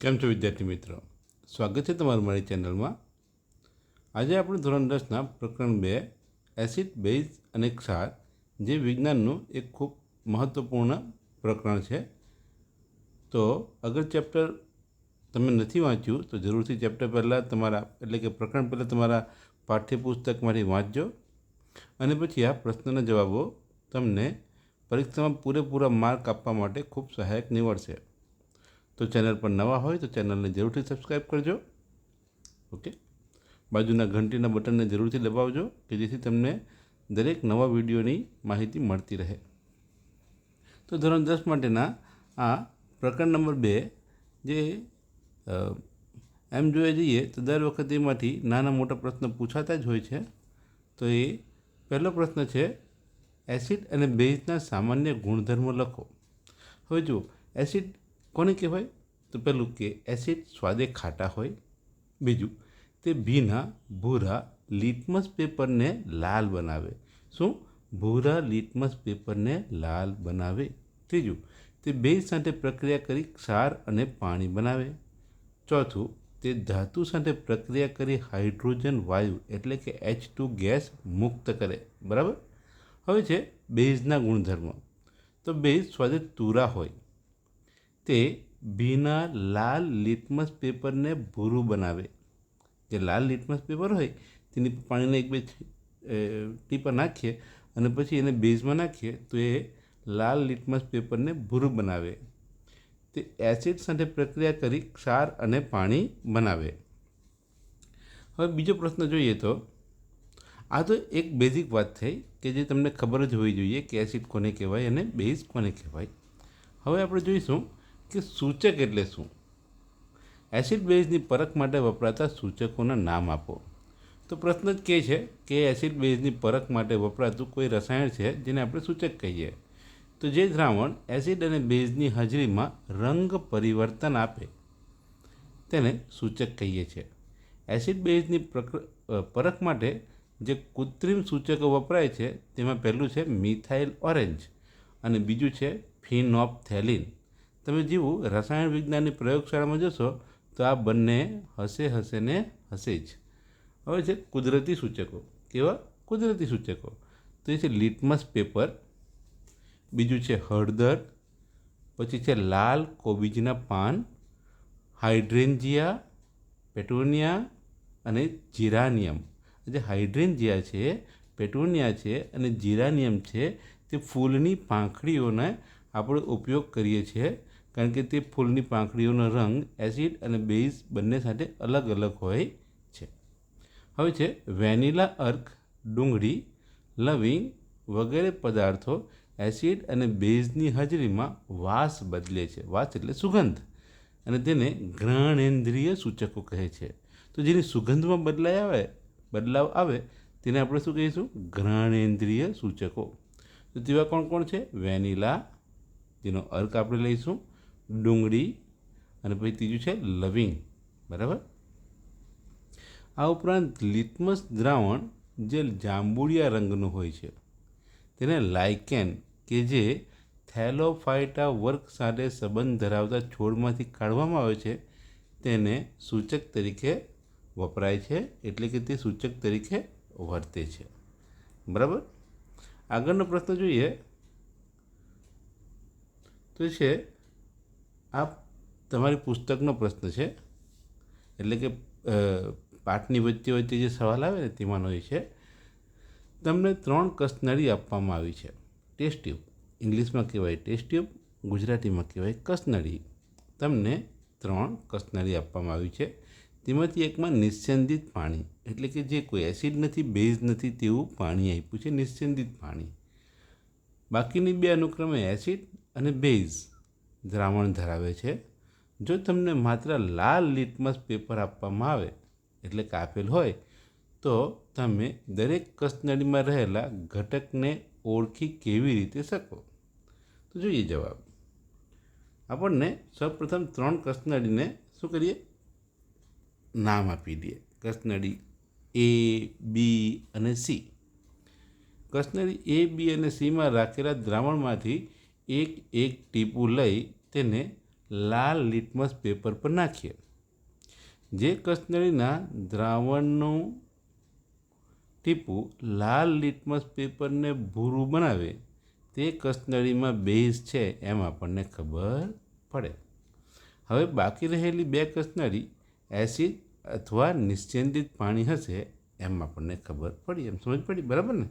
કેમ છો વિદ્યાર્થી મિત્રો? સ્વાગત છે તમારું મારી ચેનલમાં. આજે આપણે ધોરણ દસના પ્રકરણ બે, એસિડ બેઝ અને ક્ષાર, જે વિજ્ઞાનનું એક ખૂબ મહત્ત્વપૂર્ણ પ્રકરણ છે. તો અગર ચેપ્ટર તમે નથી વાંચ્યું, તો જરૂરથી ચેપ્ટર પહેલાં તમારા, એટલે કે પ્રકરણ પહેલાં તમારા પાઠ્યપુસ્તકમાંથી વાંચજો. અને પછી આ પ્રશ્નના જવાબો તમને પરીક્ષામાં પૂરેપૂરા માર્ક આપવા માટે ખૂબ સહાયક નીવડશે. તો ચેનલ પર નવા હોય તો ચેનલને જરૂરથી સબસ્ક્રાઈબ કરજો. ઓકે? બાજુના ઘંટીના બટનને જરૂરથી દબાવજો કે જેથી તમને દરેક નવા વિડીયોની માહિતી મળતી રહે. તો ધોરણ દસ માટેના આ પ્રકરણ નંબર બે જે એમ જોવા જઈએ તો દર વખતે એમાંથી નાના મોટા પ્રશ્ન પૂછાતા જ હોય છે. તો એ પહેલો પ્રશ્ન છે, એસિડ અને બેઝના સામાન્ય ગુણધર્મો લખો. હવે જુઓ, એસિડ કોને કહેવાય? તો પેલું કે એસિડ સ્વાદે ખાટા હોય. બીજું, તે ભીના, ભૂરા લિટમસ પેપરને લાલ બનાવે. શું? ભૂરા લિટમસ પેપરને લાલ બનાવે. ત્રીજું, તે બેઝ સાથે પ્રક્રિયા કરી ક્ષાર અને પાણી બનાવે. ચોથું, તે ધાતુ સાથે પ્રક્રિયા કરી હાઇડ્રોજન વાયુ એટલે કે એચ ટુ ગેસ મુક્ત કરે. બરાબર? હવે છે બેઝના ગુણધર્મો. તો બેઝ સ્વાદે તુરા હોય. તે ભીના લાલ લિટમસ પેપરને ભૂરું બનાવે. જે લાલ લિટમસ પેપર હોય, તેની પાણીને એક બે ટીપા નાખીએ અને પછી એને બેઝમાં નાખીએ તો એ લાલ લિટમસ પેપરને ભૂરું બનાવે. તે એસિડ સાથે પ્રક્રિયા કરી ક્ષાર અને પાણી બનાવે. હવે બીજો પ્રશ્ન જોઈએ તો, આ તો એક બેઝિક વાત થઈ કે જે તમને ખબર જ હોવી જોઈએ કે એસિડ કોને કહેવાય અને બેઝ કોને કહેવાય. હવે આપણે જોઈશું કે સૂચક એટલે શું? એસિડ બેઝની પરખ માટે વપરાતા સૂચકોના નામ આપો. તો પ્રશ્ન જ કે છે કે એસિડ બેઝની પરખ માટે વપરાતું કોઈ રસાયણ છે જેને આપણે સૂચક કહીએ. તો જે દ્રાવણ એસિડ અને બેઝની હાજરીમાં રંગ પરિવર્તન આપે, તેને સૂચક કહીએ છીએ. એસિડ બેઝની પરખ માટે જે કૃત્રિમ સૂચકો વપરાય છે, તેમાં પહેલું છે મિથાઇલ ઓરેન્જ અને બીજું છે ફિનોપ્થેલિન. તમે જેવું, રસાયણ વિજ્ઞાનની પ્રયોગશાળામાં જશો, તો આ બંને હસે હસે ને હસે જ. હવે છે કુદરતી સૂચકો. કેવા? કુદરતી સૂચકો. તો એ છે લિટમસ પેપર, બીજું છે હળદર, પછી છે લાલ કોબીજના પાન, હાઇડ્રેન્જિયા પેટોનિયા અને જીરાનિયમ. જે હાઇડ્રેન્જિયા છે પેટોનિયા છે અને જીરાનિયમ છે, તે ફૂલની પાંખડીઓને આપણે ઉપયોગ કરીએ છીએ કારણ કે તે ફૂલની પાંખડીઓનો રંગ એસિડ અને બેઝ બંને સાથે અલગ અલગ હોય છે. હવે છે વેનિલા અર્ક ડુંગળી લવિંગ વગેરે પદાર્થો એસિડ અને બેઝની હાજરીમાં વાસ બદલે છે. વાસ એટલે સુગંધ અને તેને ઘ્રાણેન્દ્રિય સૂચકો કહે છે. તો જેની સુગંધમાં બદલાય આવે, બદલાવ આવે, તેને આપણે શું કહીશું? ઘ્રાણેન્દ્રિય સૂચકો. તો તેવા કોણ કોણ છે? વેનિલા જેનો અર્ક આપણે લઈશું. ડુંગળી અને પછી ત્રીજું છે લવિંગ. બરાબર? આ ઉપરાંત લિટમસ દ્રાવણ જે જાંબુડિયા રંગનું હોય છે, તેને લાઇકેન કે જે થેલોફાઇટા વર્ગ સાથે સંબંધ ધરાવતા છોડમાંથી કાઢવામાં આવે છે, તેને સૂચક તરીકે વપરાય છે, એટલે કે તે સૂચક તરીકે વર્તે છે. બરાબર? આગળનો પ્રશ્ન જોઈએ. તો છે આ તમારી પુસ્તકનો પ્રશ્ન છે. એટલે કે પાઠની વચ્ચે વચ્ચે જે સવાલ આવે ને, તેમાંનો એ છે. તમને ત્રણ કસનળી આપવામાં આવી છે. ટેસ્ટ ટ્યુબ ઇંગ્લિશમાં કહેવાય ટેસ્ટ ટ્યુબ ગુજરાતીમાં કહેવાય કસનળી. તમને ત્રણ કસનળી આપવામાં આવી છે. તેમાંથી એકમાં નિસ્યંદિત પાણી, એટલે કે જે કોઈ એસિડ નથી, બેઝ નથી, તેવું પાણી આપ્યું છે, નિસ્યંદિત પાણી. બાકીની બે અનુક્રમે એસિડ અને બેઝ. દ્રાવણ ધરાવે છે. જો તમને માત્ર લાલ લિટમસ પેપર આપવામાં આવે, એટલે કે આપેલ હોય, તો તમે દરેક કસનળીમાં રહેલા ઘટકને ઓળખી કેવી રીતે શકો? તો જોઈએ જવાબ. આપણને સૌપ્રથમ ત્રણ કસનળીને શું કરીએ? નામ આપી દઈએ. કસનળી એ, બી અને સી. કસનળી એ, બી અને સીમાં રાખેલા દ્રાવણમાંથી એક એક ટીપું લઈ તેને લાલ લિટમસ પેપર પર નાખીએ. જે કસનળીના દ્રાવણનું ટીપું લાલ લિટમસ પેપરને ભૂરું બનાવે, તે કસનળીમાં બેઝ છે એમ આપણને ખબર પડે. હવે બાકી રહેલી બે કસનળી એસિડ અથવા નિશ્ચિંતિત પાણી હશે એમ આપણને ખબર પડી, એમ સમજ પડી, બરાબર ને?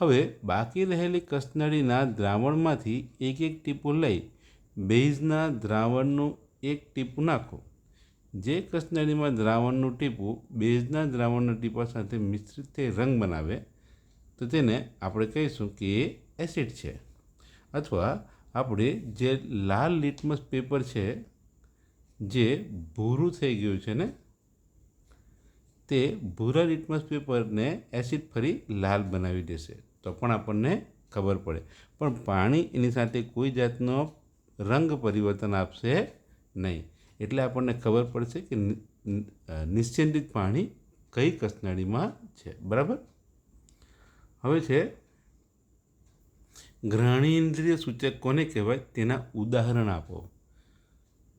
હવે બાકી રહેલી કસનળીના દ્રાવણમાંથી એક એક ટીપું લઈ બેઝના દ્રાવણનું એક ટીપું નાખો. જે કસનળીમાં દ્રાવણનું ટીપું બેઝના દ્રાવણના ટીપા સાથે મિશ્રિત થઈ રંગ બનાવે, તો તેને આપણે કહીશું કે એ એસિડ છે. અથવા આપણે જે લાલ લિટમસ પેપર છે, જે ભૂરું થઈ ગયું છે ને તે ભૂરા લિટમસ પેપરને એસિડ ફરી લાલ બનાવી દેશે. તો પણ આપણને ખબર પડે. પણ પાણી એની સાથે કોઈ જાતનો રંગ પરિવર્તન આપશે નહીં. એટલે આપણને ખબર પડશે કે નિશ્ચિંતિત પાણી કઈ કસનાળીમાં છે. બરાબર? હવે છે ગ્રહણીન્દ્રિય સૂચક કોને કહેવાય? તેના ઉદાહરણ આપો.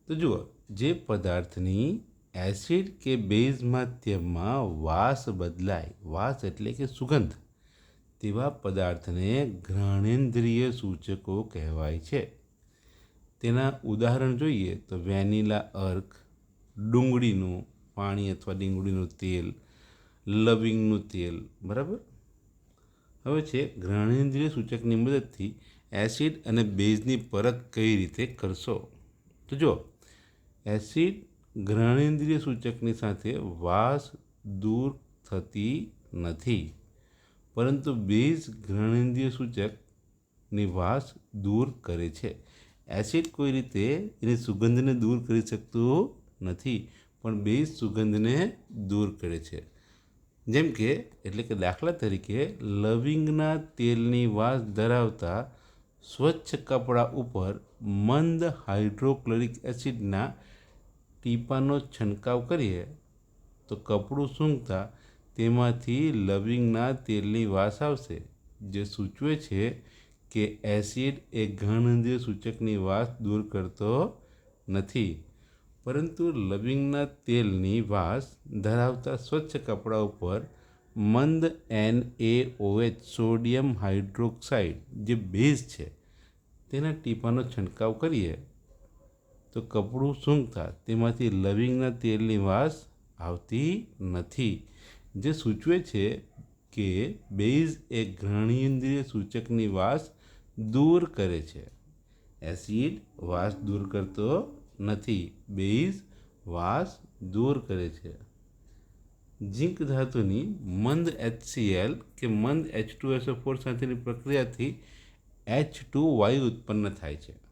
તો જુઓ, જે પદાર્થની એસિડ કે બેઝ માધ્યમમાં વાસ બદલાય. વાસ એટલે કે સુગંધ. તેવા પદાર્થને ઘ્રાણેન્દ્રિય સૂચકો કહેવાય છે. તેના ઉદાહરણ જોઈએ તો વેનિલા અર્ક, ડુંગળીનું પાણી અથવા ડુંગળીનું તેલ, લવિંગનું તેલ, બરાબર? હવે છે ઘ્રાણેન્દ્રિય સૂચકની મદદથી એસિડ અને બેઝની પરખ કઈ રીતે કરશો? તો જો એસિડ ઘ્રાણેન્દ્રિય સૂચકની સાથે વાસ દૂર થતી નથી. પરંતુ બેઝ ઘ્રાણેન્દ્રિય સૂચકની વાસ દૂર કરે છે. એસિડ કોઈ રીતે એની સુગંધને દૂર કરી શકતું નથી, પણ બેઝ સુગંધને દૂર કરે છે. જેમ કે, એટલે કે દાખલા તરીકે, લવિંગના તેલની વાસ ધરાવતા સ્વચ્છ કપડાં ઉપર મંદ હાઇડ્રોક્લોરિક એસિડના ટીપાનો છંટકાવ કરીએ, તો કપડું સૂંઘતા તેમાંથી લવિંગના તેલની વાસ આવશે, જે સૂચવે છે કે એસિડ એ ઘણેન્દ્રિય સૂચકની વાસ દૂર કરતો નથી. પરંતુ લવિંગના તેલની વાસ ધરાવતા સ્વચ્છ કપડા ઉપર મંદ N A OH sodium hydroxide જે બેઝ છે, તેના ટીપાનો છંટકાવ કરીએ. તો કપડું સૂંઘતા તેમાંથી લવિંગના તેલની વાસ આવતી નથી. જે સૂચવે છે કે બેઝ એ ઘ્રાણેન્દ્રિય સૂચકની વાસ દૂર કરે છે. એસિડ વાસ દૂર કરતો નથી. બેઝ વાસ દૂર કરે છે. ઝીંક ધાતુની મંદ એચસીએલ કે મંદ એચ ટુ એસો ફોર સાથેની પ્રક્રિયાથી એચ ટુ વાયુ ઉત્પન્ન થાય છે.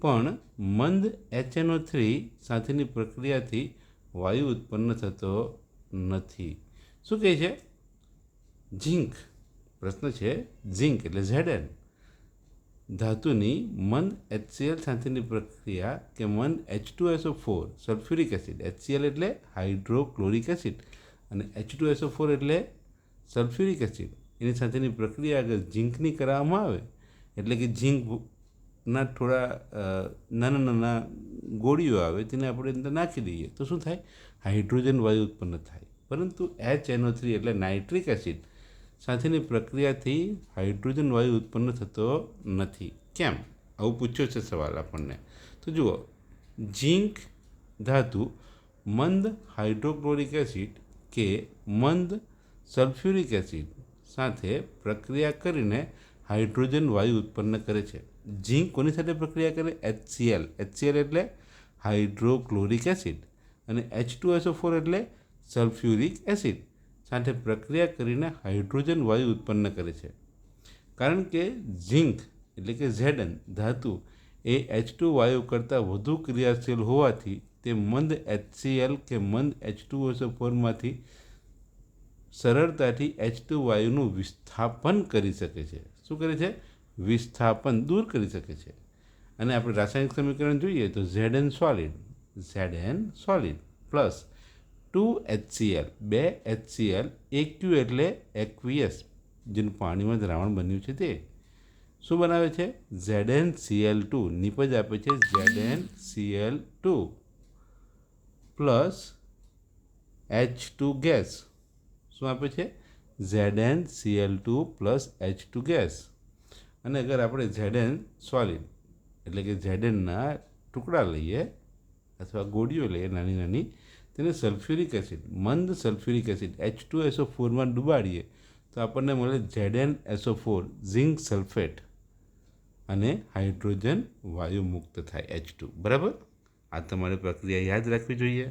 પણ મંદ એચએનઓ થ્રી સાથેની પ્રક્રિયાથી વાયુ ઉત્પન્ન થતો નથી. શું કહે છે? ઝીંક. પ્રશ્ન છે ઝીંક એટલે ઝેડેન ધાતુની મંદ એચસીએલ સાથેની પ્રક્રિયા કે મંદ H two SO four sulphuric acid HCl એટલે હાઇડ્રોક્લોરિક એસિડ અને એચ ટુ એસો ફોર એટલે સલ્ફ્યુરિક એસિડ એની સાથેની પ્રક્રિયા અગર ઝીંકની કરવામાં આવે. એટલે કે ઝીંકના થોડા નાના નાના ગોળીઓ આવે તેને આપણે અંદર નાખી દઈએ. તો શું થાય? હાઇડ્રોજન વાયુ ઉત્પન્ન થાય. પરંતુ એચ એનઓ થ્રી એટલે નાઇટ્રિક એસિડ સાથેની પ્રક્રિયાથી હાઇડ્રોજન વાયુ ઉત્પન્ન થતો નથી. કેમ? આવું પૂછ્યો છે સવાલ આપણને. તો જુઓ, ઝીંક ધાતુ મંદ હાઇડ્રોક્લોરિક એસિડ કે મંદ સલ્ફ્યુરિક એસિડ સાથે પ્રક્રિયા કરીને હાઇડ્રોજન વાયુ ઉત્પન્ન કરે છે. ઝીંક કોની સાથે પ્રક્રિયા કરે? એચસીએલ એચસીએલ એટલે હાઇડ્રોક્લોરિક એસિડ અને એચ ટુ એસો ફોર એટલે સલ્ફ્યુરિક એસિડ. સાથે પ્રક્રિયા કરીને હાઇડ્રોજન વાયુ ઉત્પન્ન કરે છે. કારણ કે ઝીંક એટલે કે ઝેડન ધાતુ, એ એચ ટુ વાયુ કરતાં વધુ ક્રિયાશીલ હોવાથી તે મંદ એચસીએલ કે મંદ એચ ટુ એસો ફોરમાંથી સરળતાથી એચ ટુ વાયુનું વિસ્થાપન કરી શકે છે. શું કરે છે? વિસ્થાપન દૂર કરી શકે છે. અને આપણે રાસાયણિક સમીકરણ જોઈએ તો Z N solid Z N solid plus two HCl બે એચસીએલ એક ક્યુ એટલે એક્વિયસ જેનું પાણીમાં દ્રાવણ બન્યું છે તે. શું બનાવે છે? Z N C L two નિપજ આપે છે Z N Cl two plus H two gas શું આપે છે? Z N Cl two plus H two gas અને અગર આપણે ઝેડેન સોલિડ એટલે કે ઝેડ એનના ટુકડા લઈએ અથવા ગોળીઓ લઈએ નાની નાની, તેને સલ્ફ્યુરિક એસિડ, મંદ sulphuric acid H two SO ફોરમાં ડુબાડીએ, તો આપણને મળે Zn SO four zinc sulphate અને હાઇડ્રોજન વાયુ મુક્ત થાય એચ ટુ બરાબર? આ તમારે પ્રક્રિયા યાદ રાખવી જોઈએ.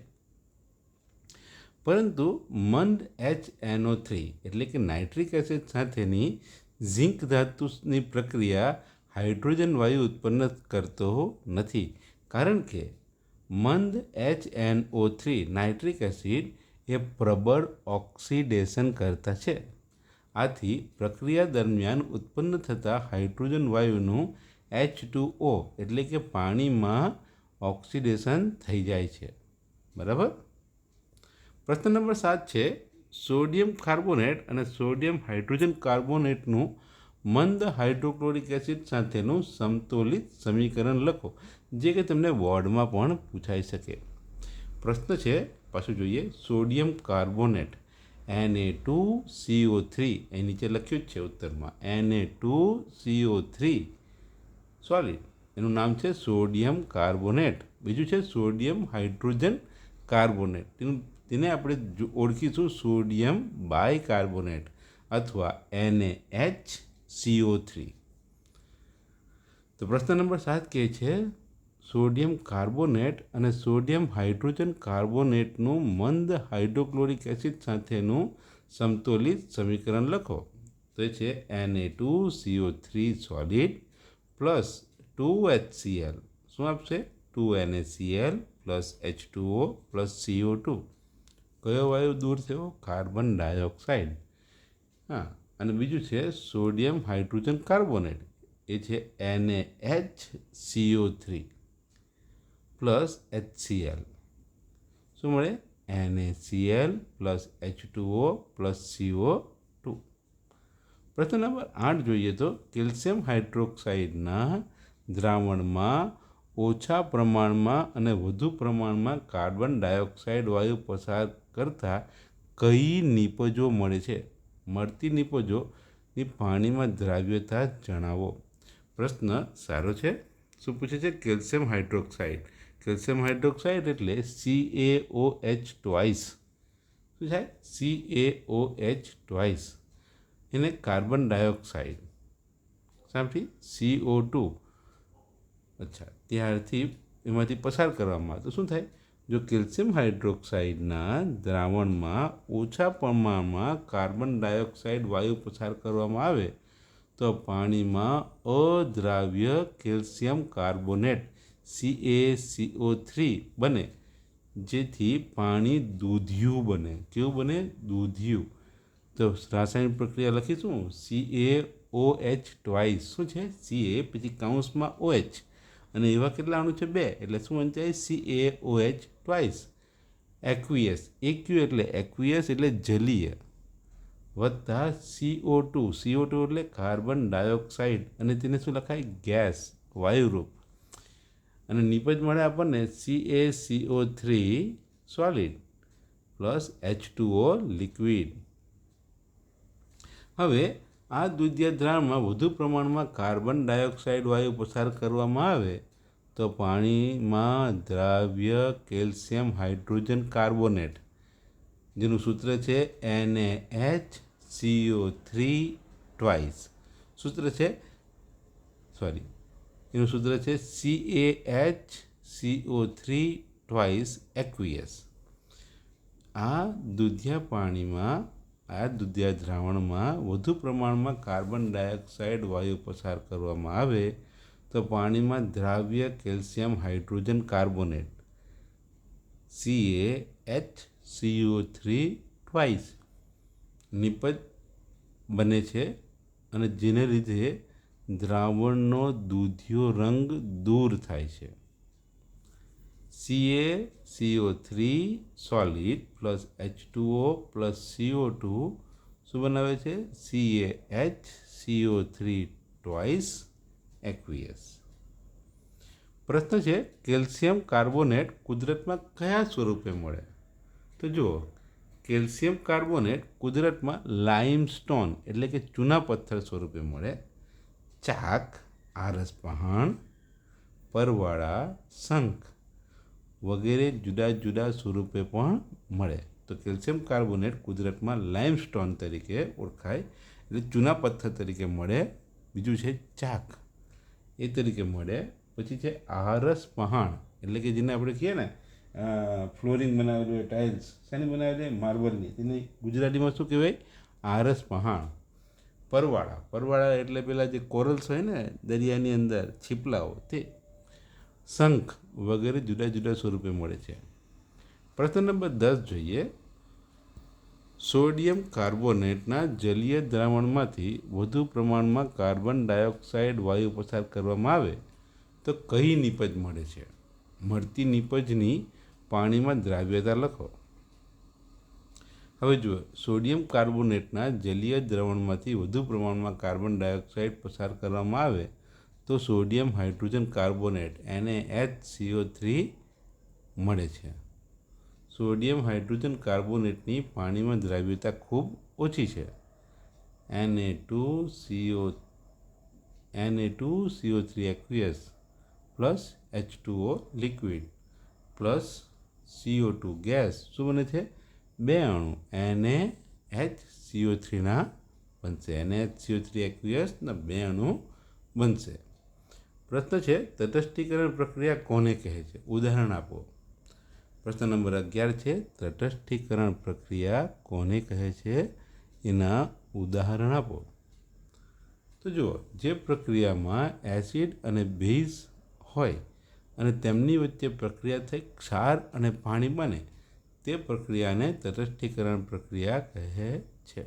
પરંતુ મંદ એચ એનઓ થ્રી એટલે કે નાઇટ્રિક એસિડ સાથેની ઝિંક ધાતુની પ્રક્રિયા હાઇડ્રોજન વાયુ ઉત્પન્ન કરતો નથી. કારણ કે મંદ H N O three nitric acid એ પ્રબળ ઓક્સિડેશન કરતા છે. આથી પ્રક્રિયા દરમિયાન ઉત્પન્ન થતા હાઇડ્રોજન વાયુનું એચ ટુ ઓ એટલે કે પાણીમાં ઓક્સિડેશન થઈ જાય છે. બરાબર? પ્રશ્ન નંબર સાત છે સોડિયમ કાર્બોનેટ અને સોડિયમ હાઇડ્રોજન કાર્બોનેટનું મંદ હાઇડ્રોક્લોરિક એસિડ સાથેનું સમતોલિત સમીકરણ લખો, જે કે તમને બોર્ડમાં પણ પૂછાઈ શકે. પ્રશ્ન છે, પાછું જોઈએ, sodium carbonate N A two CO three એ નીચે લખ્યું જ છે ઉત્તરમાં N A two CO three solid એનું નામ છે સોડિયમ કાર્બોનેટ, બીજું છે સોડિયમ હાઇડ્રોજન કાર્બોનેટ તેનું તેને આપણે ઓળખીશું સોડિયમ બાયકાર્બોનેટ અથવા એને એચ સીઓ થ્રી. તો પ્રશ્ન નંબર સાત કહે છે, સોડિયમ કાર્બોનેટ અને સોડિયમ હાઇડ્રોજન કાર્બોનેટનું મંદ હાઇડ્રોક્લોરિક એસિડ સાથેનું સમતોલિત સમીકરણ લખો. તો છે NA two CO three solid plus two HCl શું આપશે? Two NaCl plus H two O plus CO two. કયો વાયુ દૂર થયો? Carbon dioxide. હા, અને બીજું છે સોડિયમ હાઇડ્રોજન કાર્બોનેટ. એ છે NA H CO three plus HCl શું મળે? NaCl plus H two O plus CO two પ્રશ્ન નંબર આઠ જોઈએ તો કેલ્શિયમ હાઇડ્રોક્સાઇડના દ્રાવણમાં ઓછા પ્રમાણમાં અને વધુ પ્રમાણમાં કાર્બન ડાયોક્સાઇડ વાયુ પસાર કરતા કઈ નિપજો મળે છે? મળતી નિપજોની પાણીમાં દ્રાવ્યતા જણાવો. પ્રશ્ન સારો છે? શું પૂછે છે? Calcium hydroxide. કેલ્શિયમ હાઇડ્રોક્સાઇડ એટલે C A O H twice શું થાય? C A O H twice એને કાર્બન ડાયોક્સાઇડ. સામથી સીઓ ટુ અચ્છા. ત્યારથી એમાંથી પસાર કરવામાં આવે. તો શું થાય? જો કેલ્શિયમ હાઇડ્રોક્સાઇડના દ્રાવણમાં ઓછા પ્રમાણમાં કાર્બન ડાયોક્સાઇડ વાયુ પસાર કરવામાં આવે, તો પાણીમાં અદ્રાવ્ય calcium carbonate C A CO three બને, જેથી પાણી દૂધિયું બને. કેવું બને? દૂધિયું. તો રાસાયણિક પ્રક્રિયા લખીશું. C A O H twice શું છે? સી એ પછી કાઉન્સમાં ઓ એચ અને એવા કેટલા અણુ છે? બે. એટલે શું વંચાય C A O H twice aqueous A Q એટલે એક્વિયસ એટલે જલીય. વત્તા સીઓ ટુ સીઓ ટુ એટલે કાર્બન ડાયોક્સાઇડ અને તેને શું લખાય? ગેસ વાયુરૂપ. અને નિપજ મળે આપણને C A CO three solid plus H two O liquid હવે આ દુધિયા દ્રાવણમાં વધુ પ્રમાણમાં કાર્બન ડાયોક્સાઇડ વાયુ પસાર કરવામાં આવે તો પાણીમાં દ્રાવ્ય કેલ્શિયમ હાઇડ્રોજન કાર્બોનેટ, જેનું સૂત્ર છે N H CO three twice. સૂત્ર છે, સોરી, એનું સૂત્ર છે C A H CO three twice aqueous. આ દૂધિયા પાણીમાં આ દુધિયા દ્રાવણમાં વધુ પ્રમાણમાં કાર્બન ડાયોક્સાઇડ વાયુ પસાર કરવામાં આવે તો પાણીમાં દ્રાવ્ય calcium hydrogen carbonate C A H CO three twice નિપજ બને છે અને જેને લીધે દ્રાવણનો દૂધિયો રંગ દૂર થાય છે. C A CO three solid plus H two O plus CO two શું બનાવે છે? સીઓ થ્રી ટ્વાઇસ એક્વિયસ પ્રશ્ન છે, કેલ્શિયમ કાર્બોનેટ કુદરતમાં કયા સ્વરૂપે મળે? તો જુઓ, કેલ્શિયમ કાર્બોનેટ કુદરતમાં લાઇમસ્ટોન એટલે કે ચૂના પથ્થર સ્વરૂપે મળે. ચાક, આરસ પહાણ પરવાળા, શંખ. વગેરે જુદા જુદા સ્વરૂપે પણ મળે. તો કેલ્શિયમ કાર્બોનેટ કુદરતમાં લાઇમસ્ટોન તરીકે ઓળખાય. એટલે ચૂના પથ્થર તરીકે મળે, બીજું છે ચાક. એ તરીકે મળે. પછી છે આહારસ પહાણ એટલે કે જેને આપણે કહીએ ને ફ્લોરિંગ બનાવેલું હોય, ટાઇલ્સ, શાની બનાવેલી માર્બલની. તેને ગુજરાતીમાં શું કહેવાય? આરસ પહાણ પરવાળા. પરવાળા એટલે પેલા જે કોરલ્સ હોય ને, દરિયાની અંદર, છીપલાઓ, તે. શંખ. વગેરે જુદા જુદા સ્વરૂપે મળે છે. પ્રશ્ન નંબર દસ જોઈએ. સોડિયમ કાર્બોનેટના જલીય દ્રાવણમાંથી વધુ પ્રમાણમાં કાર્બન ડાયોક્સાઇડ વાયુ પસાર કરવામાં આવે તો કઈ નીપજ મળે છે? મળતી નીપજની પાણીમાં દ્રાવ્યતા લખો. હવે જુઓ, સોડિયમ કાર્બોનેટના જલીય દ્રવણમાંથી વધુ પ્રમાણમાં કાર્બન ડાયોક્સાઇડ પસાર કરવામાં આવે તો sodium hydrogen carbonate NA H CO three મળે છે. સોડિયમ હાઇડ્રોજન કાર્બોનેટની પાણીમાં દ્રાવ્યતા ખૂબ ઓછી છે. NA two CO, NA two CO three aqueous plus H two O liquid plus CO two gas. શું બને છે? બે અણુ, એને એચ સીઓ થ્રીના બનશે. એને એચ સીઓ થ્રી એક્વિયસના બે અણુ બનશે. પ્રશ્ન છે, તટસ્થીકરણ પ્રક્રિયા કોને કહે છે? ઉદાહરણ આપો. પ્રશ્ન નંબર અગિયાર છે, તટસ્થીકરણ પ્રક્રિયા કોને કહે છે? એના ઉદાહરણ આપો. તો જુઓ, જે પ્રક્રિયામાં એસિડ અને બેઝ હોય અને તેમની વચ્ચે પ્રક્રિયા થઈ ક્ષાર અને પાણી બને, તે પ્રક્રિયાને તટસ્થીકરણ પ્રક્રિયા કહે છે.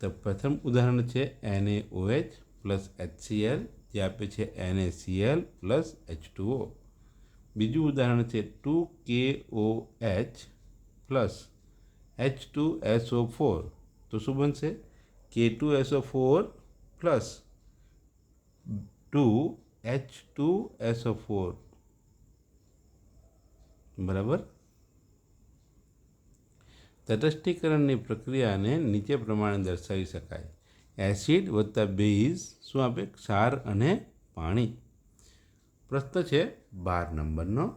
તો પ્રથમ ઉદાહરણ છે, એનએઓએચ. પ્લસ એચસીએલ, જે આપે છે એનએસીએલ પ્લસ એચ ટુઓ બીજું ઉદાહરણ છે two K O H plus H two SO four. તો શું બનશે? K two SO four plus two H two SO four. બરાબર? તટસ્થીકરણની પ્રક્રિયાને નીચે પ્રમાણે દર્શાવી શકાય. એસિડ વત્તા બેઝ શું આપે ક્ષાર અને પાણી. પ્રશ્ન છે બાર નંબરનો.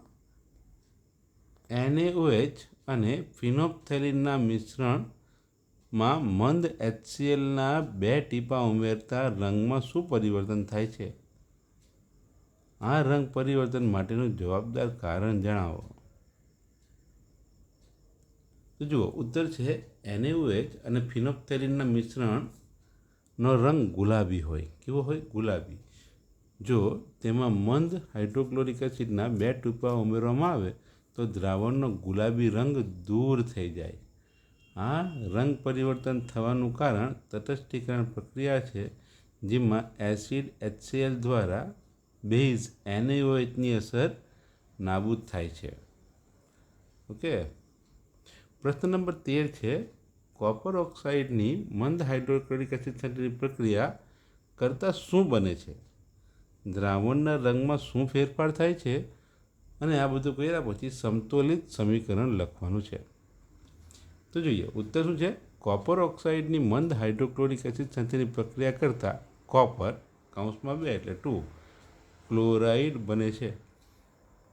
એનએઓએચ અને ફિનોપ્થેલિનના મિશ્રણમાં મંદ એચસીએલના બે ટીપા ઉમેરતા રંગમાં શું પરિવર્તન થાય છે? આ રંગ પરિવર્તન માટેનું જવાબદાર કારણ જણાવો. તો જુઓ, ઉત્તર છે એનએઓએચ અને ફિનોપ્થેલિનના મિશ્રણનો રંગ ગુલાબી હોય, કેવો હોય? ગુલાબી. જો તેમાં મંદ હાઇડ્રોક્લોરિક એસિડના બે ટૂંપા ઉમેરવામાં આવે, તો દ્રાવણનો ગુલાબી રંગ દૂર થઈ જાય. આ રંગ પરિવર્તન થવાનું કારણ તટસ્થીકરણ પ્રક્રિયા છે, જેમાં એસિડ એચસીએલ દ્વારા બેઝ એનએઓએચની અસર નાબૂદ થાય છે. ઓકે? પ્રશ્ન નંબર તેર છે કોપર ઓક્સાઇડની મંદ હાઇડ્રોક્લોરિક એસિડ સાથેની પ્રક્રિયા કરતાં શું બને છે? દ્રાવણના રંગમાં શું ફેરફાર થાય છે? અને આ બધું કર્યા પછી સમતોલિત સમીકરણ લખવાનું છે. તો જોઈએ, ઉત્તર શું છે? કોપર ઓક્સાઇડની મંદ હાઇડ્રોક્લોરિક એસિડ સાથેની પ્રક્રિયા કરતાં કોપર કાઉન્સમાં બે એટલે ટુ ક્લોરાઇડ બને છે.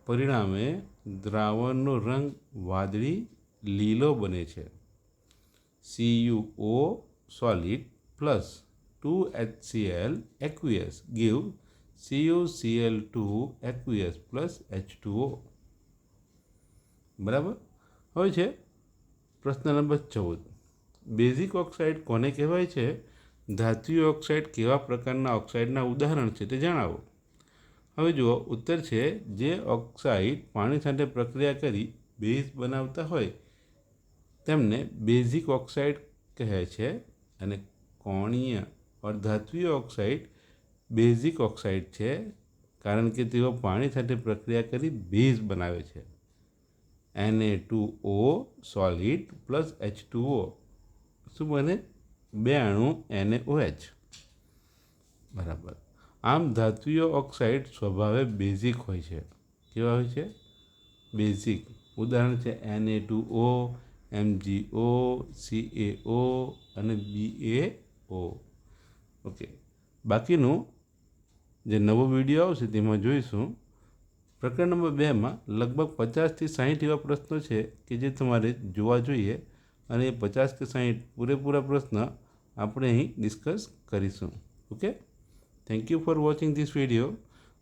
પરિણામે દ્રાવણનો રંગ વાદળી લીલો બને છે. CuO solid plus two aqueous. Give give aqueous two aqueous plus H બરાબર? હવે છે પ્રશ્ન નંબર ચૌદ. બેઝિક ઓક્સાઇડ કોને કહેવાય છે? ધાતુય ઓક્સાઇડ કેવા પ્રકારના ઓક્સાઇડના ઉદાહરણ છે તે જણાવો. હવે જુઓ, ઉત્તર છે જે ઓક્સાઇડ પાણી સાથે પ્રક્રિયા કરી બેઝ બનાવતા હોય તેમને બેઝિક ઓક્સાઇડ કહે છે અને કોણીય અર્ધાત્વીય ઓક્સાઇડ બેઝિક ઓક્સાઇડ છે, કારણ કે તેઓ પાણી સાથે પ્રક્રિયા કરી બેઝ બનાવે છે. NA two O solid plus H two O શું બને? બે અણુ એને ઓ એચ બરાબર. આમ ધાતુઓ ઓક્સાઇડ સ્વભાવે બેઝિક હોય છે. કેવા હોય છે? બેઝિક. ઉદાહરણ છે N A two O M G O C A O અને બીએ ઓ ઓકે બાકીનું જે નવો વીડિયો આવશે તેમાં જોઈશું. પ્રકરણ નંબર બેમાં લગભગ પચાસથી સાહીઠ એવા પ્રશ્નો છે કે જે તમારે જોવા જોઈએ અને એ પચાસ કે સાહીઠ પૂરેપૂરા પ્રશ્ન આપણે અહીં ડિસ્કસ કરીશું. Okay thank you for watching this video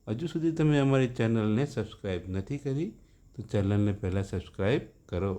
હજુ સુધી તમે અમારી ચેનલને સબસ્ક્રાઈબ નથી કરી, તો ચેનલને પહેલાં સબસ્ક્રાઈબ કરો.